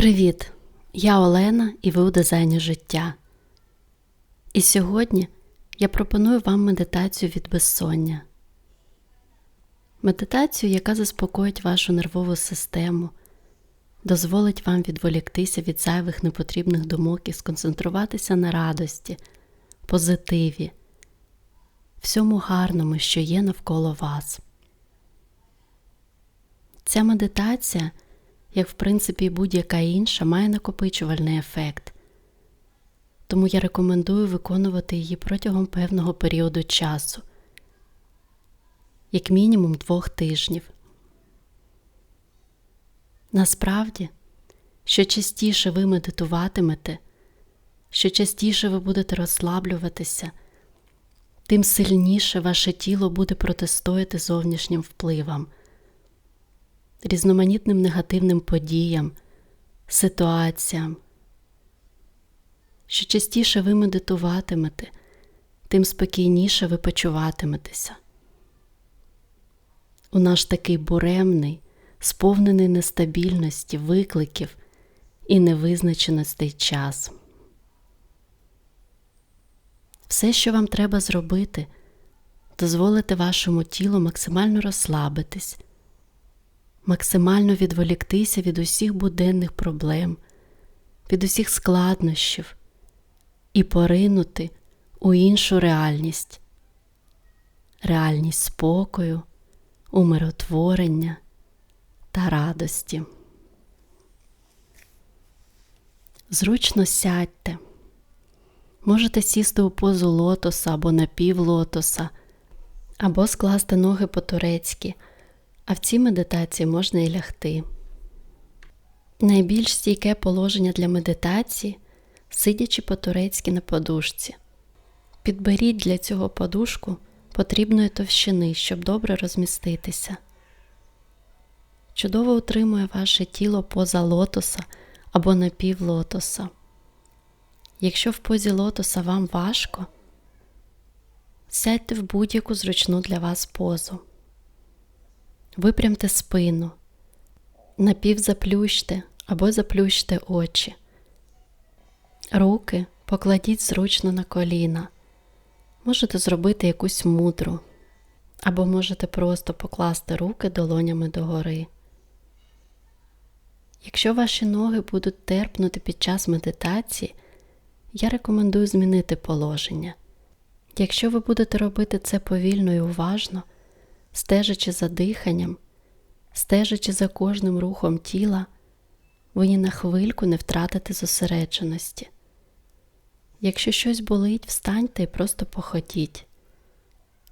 Привіт! Я Олена і ви у дизайні життя. І сьогодні я пропоную вам медитацію від безсоння. Медитацію, яка заспокоїть вашу нервову систему, дозволить вам відволіктися від зайвих непотрібних думок і сконцентруватися на радості, позитиві, всьому гарному, що є навколо вас. Ця медитація – як в принципі будь-яка інша, має накопичувальний ефект. Тому я рекомендую виконувати її протягом певного періоду часу, як мінімум двох тижнів. Насправді, що частіше ви медитуватимете, що частіше ви будете розслаблюватися, тим сильніше ваше тіло буде протистояти зовнішнім впливам різноманітним негативним подіям, ситуаціям. Що частіше ви медитуватимете, тим спокійніше ви почуватиметеся. У наш такий буремний, сповнений нестабільності, викликів і невизначеностей час. Все, що вам треба зробити, дозволити вашому тілу максимально розслабитись максимально відволіктися від усіх буденних проблем, від усіх складнощів і поринути у іншу реальність, реальність спокою, умиротворення та радості. Зручно сядьте. Можете сісти у позу лотоса або напівлотоса, або скласти ноги по-турецьки – а в цій медитації можна і лягти. Найбільш стійке положення для медитації, сидячи по-турецьки на подушці. Підберіть для цього подушку потрібної товщини, щоб добре розміститися. Чудово утримує ваше тіло поза лотоса або напів лотоса. Якщо в позі лотоса вам важко, сядьте в будь-яку зручну для вас позу. Випрямте спину, напівзаплющте або заплющте очі. Руки покладіть зручно на коліна. Можете зробити якусь мудру, або можете просто покласти руки долонями догори. Якщо ваші ноги будуть терпнути під час медитації, я рекомендую змінити положення. Якщо ви будете робити це повільно і уважно, стежачи за диханням, стежачи за кожним рухом тіла, ви ні на хвильку не втратите зосередженості. Якщо щось болить, встаньте і просто походіть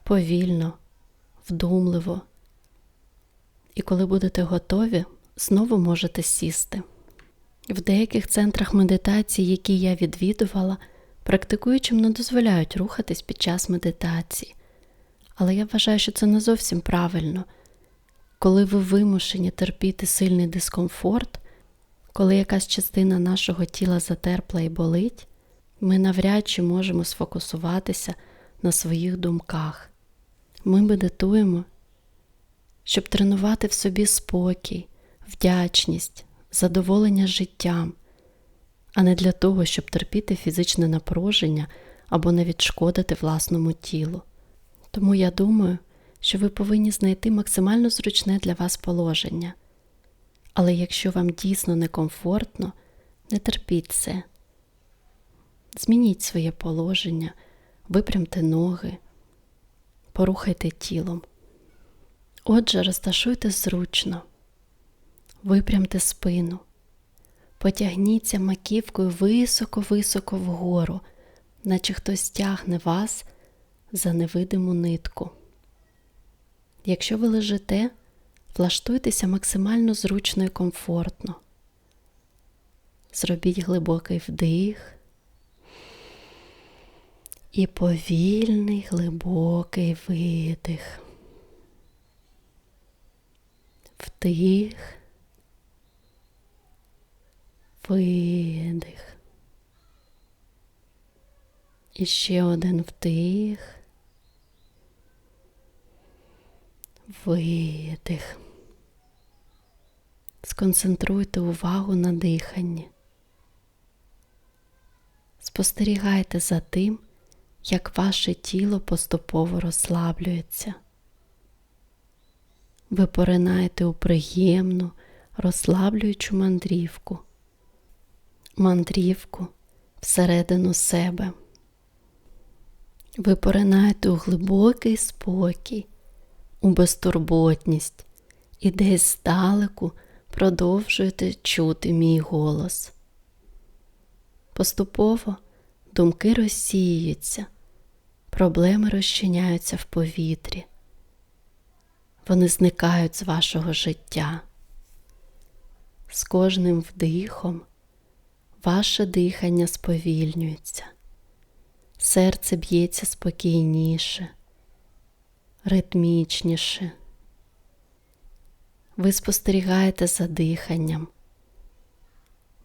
повільно, вдумливо. І коли будете готові, знову можете сісти. В деяких центрах медитації, які я відвідувала, практикуючим не дозволяють рухатись під час медитації. Але я вважаю, що це не зовсім правильно. Коли ви вимушені терпіти сильний дискомфорт, коли якась частина нашого тіла затерпла і болить, ми навряд чи можемо сфокусуватися на своїх думках. Ми медитуємо, щоб тренувати в собі спокій, вдячність, задоволення життям, а не для того, щоб терпіти фізичне напруження або навіть шкодити власному тілу. Тому я думаю, що ви повинні знайти максимально зручне для вас положення. Але якщо вам дійсно некомфортно, не терпіть це. Змініть своє положення, випрямте ноги, порухайте тілом. Отже, розташуйте зручно, випрямте спину, потягніться маківкою високо-високо вгору, наче хтось тягне вас за невидиму нитку. Якщо ви лежите, влаштуйтеся максимально зручно і комфортно. Зробіть глибокий вдих і повільний глибокий видих. Вдих, видих. І ще один вдих. Видих. Сконцентруйте увагу на диханні. Спостерігайте за тим, як ваше тіло поступово розслаблюється. Ви поринаєте у приємну, розслаблюючу мандрівку, мандрівку всередину себе. Ви поринаєте у глибокий спокій, у безтурботність і десь здалеку продовжуєте чути мій голос. Поступово думки розсіюються, проблеми розчиняються в повітрі, вони зникають з вашого життя. З кожним вдихом ваше дихання сповільнюється, серце б'ється спокійніше, ритмічніше. Ви спостерігаєте за диханням,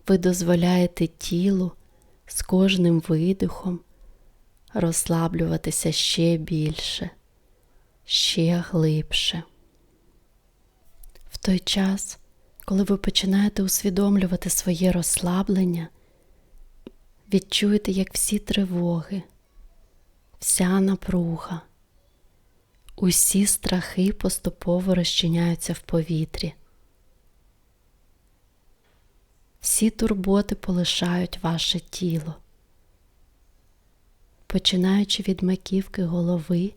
ви дозволяєте тілу з кожним видихом розслаблюватися ще більше, ще глибше. В той час, коли ви починаєте усвідомлювати своє розслаблення, відчуєте, як всі тривоги, вся напруга, усі страхи поступово розчиняються в повітрі. Всі турботи полишають ваше тіло. Починаючи від маківки голови,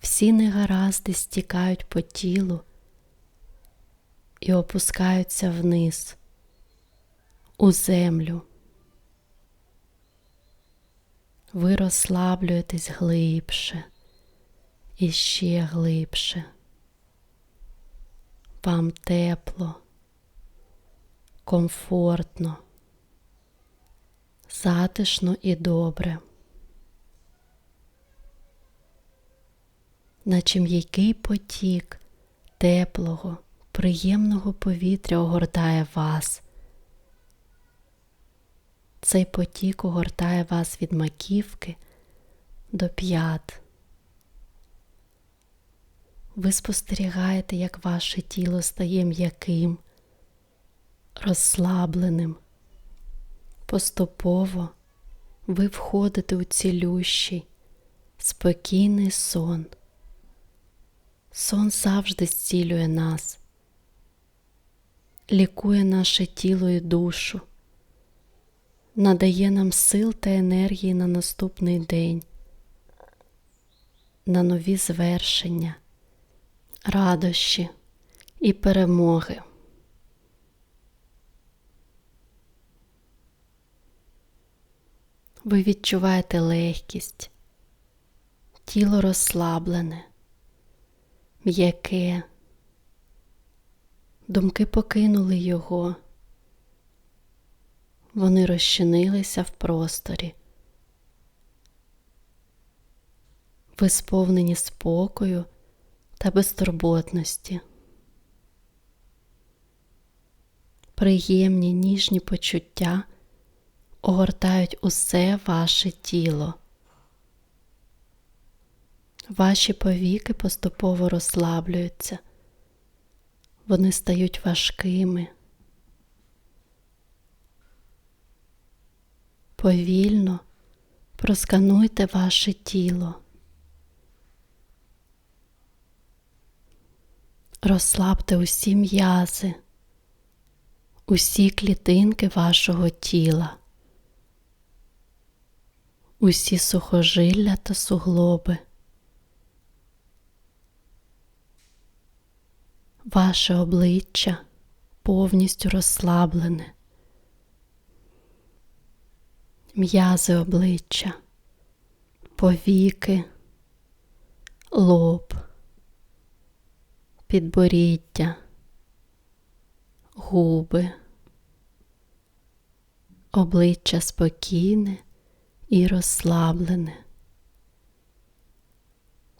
всі негаразди стікають по тілу і опускаються вниз, у землю. Ви розслаблюєтесь глибше і ще глибше. Вам тепло, комфортно, затишно і добре. Наче м'який потік теплого, приємного повітря огортає вас. Цей потік огортає вас від маківки до п'ят. Ви спостерігаєте, як ваше тіло стає м'яким, розслабленим. Поступово ви входите у цілющий, спокійний сон. Сон завжди зцілює нас, лікує наше тіло і душу, надає нам сил та енергії на наступний день, на нові звершення, радощі і перемоги. Ви відчуваєте легкість, тіло розслаблене м'яке. Думки покинули його, вони розчинилися в просторі, ви сповнені спокою та безтурботності, приємні ніжні почуття огортають усе ваше тіло. Ваші повіки поступово розслаблюються, вони стають важкими. Повільно проскануйте ваше тіло. Розслабте усі м'язи, усі клітинки вашого тіла, усі сухожилля та суглоби. Ваше обличчя повністю розслаблене, м'язи обличчя, повіки, лоб, підборіддя, губи, обличчя спокійне і розслаблене,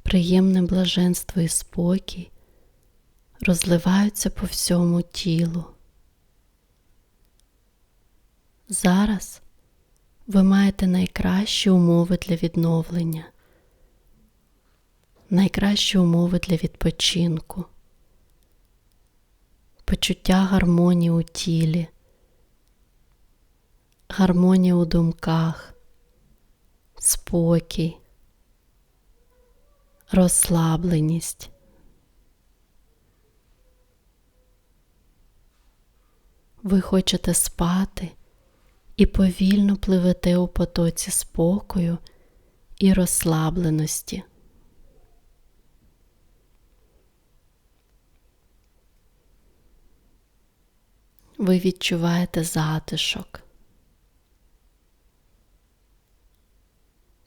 приємне блаженство і спокій розливаються по всьому тілу. Зараз ви маєте найкращі умови для відновлення, найкращі умови для відпочинку. Почуття гармонії у тілі, гармонія у думках, спокій, розслабленість. Ви хочете спати і повільно пливете у потоці спокою і розслабленості. Ви відчуваєте затишок.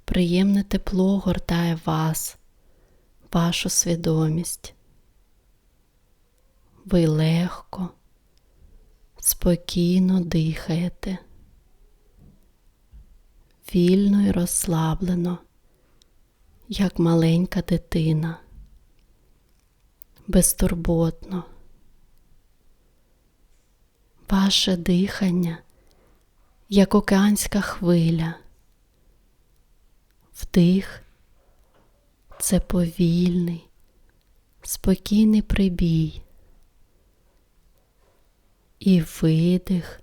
Приємне тепло гортає вас, вашу свідомість. Ви легко, спокійно дихаєте, вільно і розслаблено, як маленька дитина, безтурботно. Ваше дихання, як океанська хвиля. Вдих це повільний, спокійний прибій. І видих,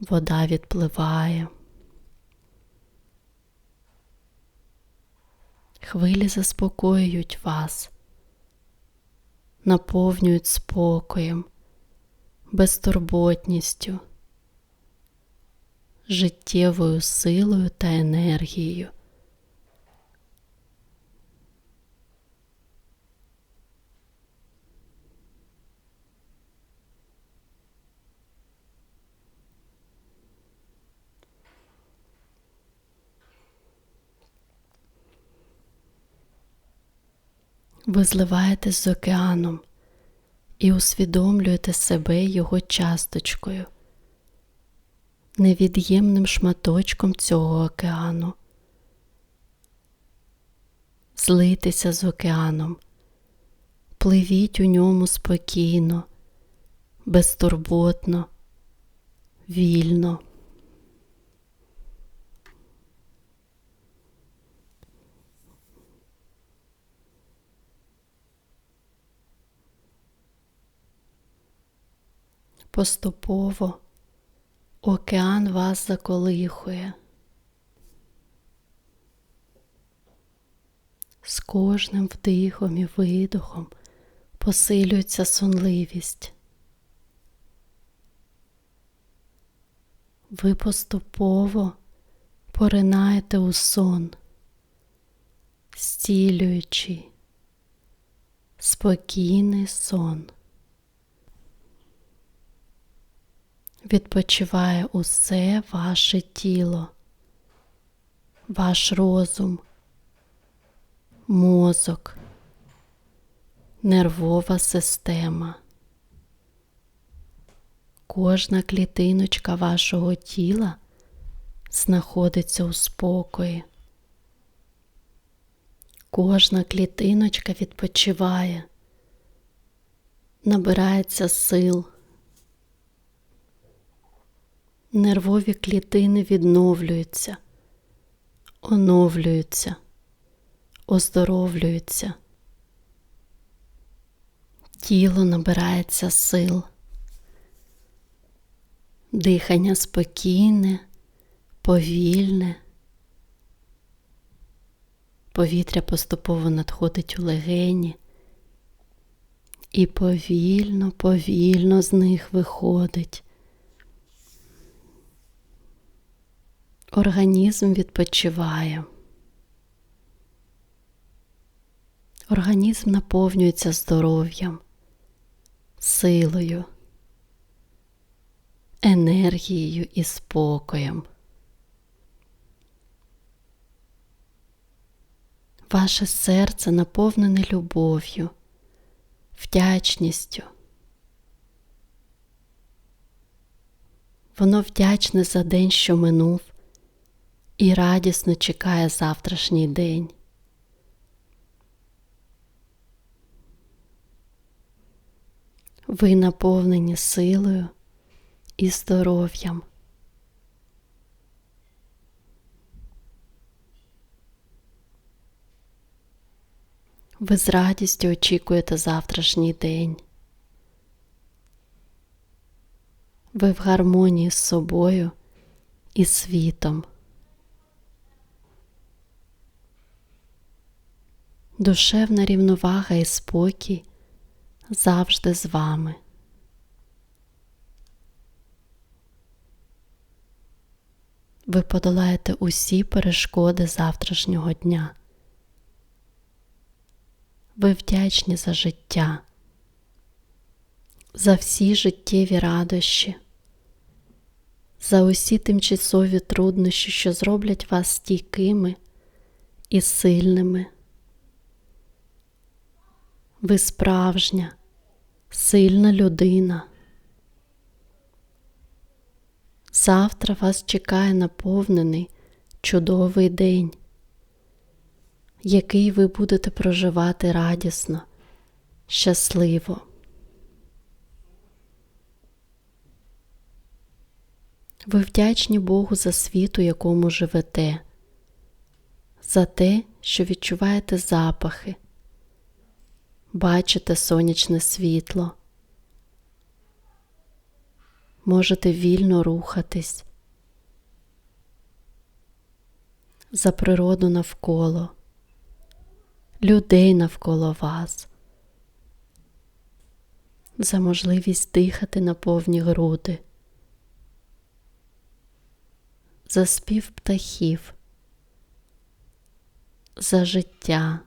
вода відпливає. Хвилі заспокоюють вас, наповнюють спокоєм, безтурботністю, життєвою силою та енергією. Ви зливаєтесь з океаном і усвідомлюєте себе його часточкою, невід'ємним шматочком цього океану. Злитися з океаном, пливіть у ньому спокійно, безтурботно, вільно. Поступово океан вас заколихує. З кожним вдихом і видохом посилюється сонливість. Ви поступово поринаєте у сон, зцілюючи спокійний сон. Відпочиває усе ваше тіло, ваш розум, мозок, нервова система. Кожна клітиночка вашого тіла знаходиться у спокої. Кожна клітиночка відпочиває, набирається сил нервові клітини відновлюються, оновлюються, оздоровлюються, тіло набирається сил, дихання спокійне, повільне. Повітря поступово надходить у легені і повільно, повільно з них виходить. Організм відпочиває. Організм наповнюється здоров'ям, силою, енергією і спокоєм. Ваше серце наповнене любов'ю, вдячністю. Воно вдячне за день, що минув і радісно чекає завтрашній день. Ви наповнені силою і здоров'ям. Ви з радістю очікуєте завтрашній день. Ви в гармонії з собою і світом. Душевна рівновага і спокій завжди з вами. Ви подолаєте усі перешкоди завтрашнього дня. Ви вдячні за життя, за всі життєві радощі, за усі тимчасові труднощі, що зроблять вас стійкими і сильними. Ви справжня, сильна людина. Завтра вас чекає наповнений чудовий день, який ви будете проживати радісно, щасливо. Ви вдячні Богу за світ, у якому живете, за те, що відчуваєте запахи, бачите сонячне світло. Можете вільно рухатись за природу навколо, людей навколо вас, за можливість дихати на повні груди, за спів птахів, за життя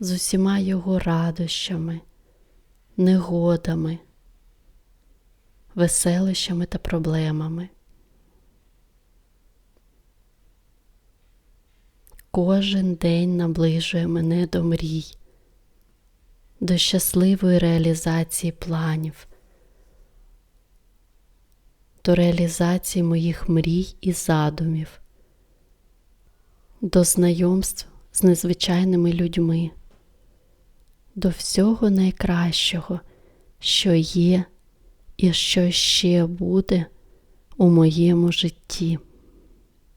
з усіма його радощами, негодами веселищами та проблемами. Кожен день наближує мене до мрій, до щасливої реалізації планів, до реалізації моїх мрій і задумів, до знайомств з незвичайними людьми, до всього найкращого, що є і що ще буде у моєму житті.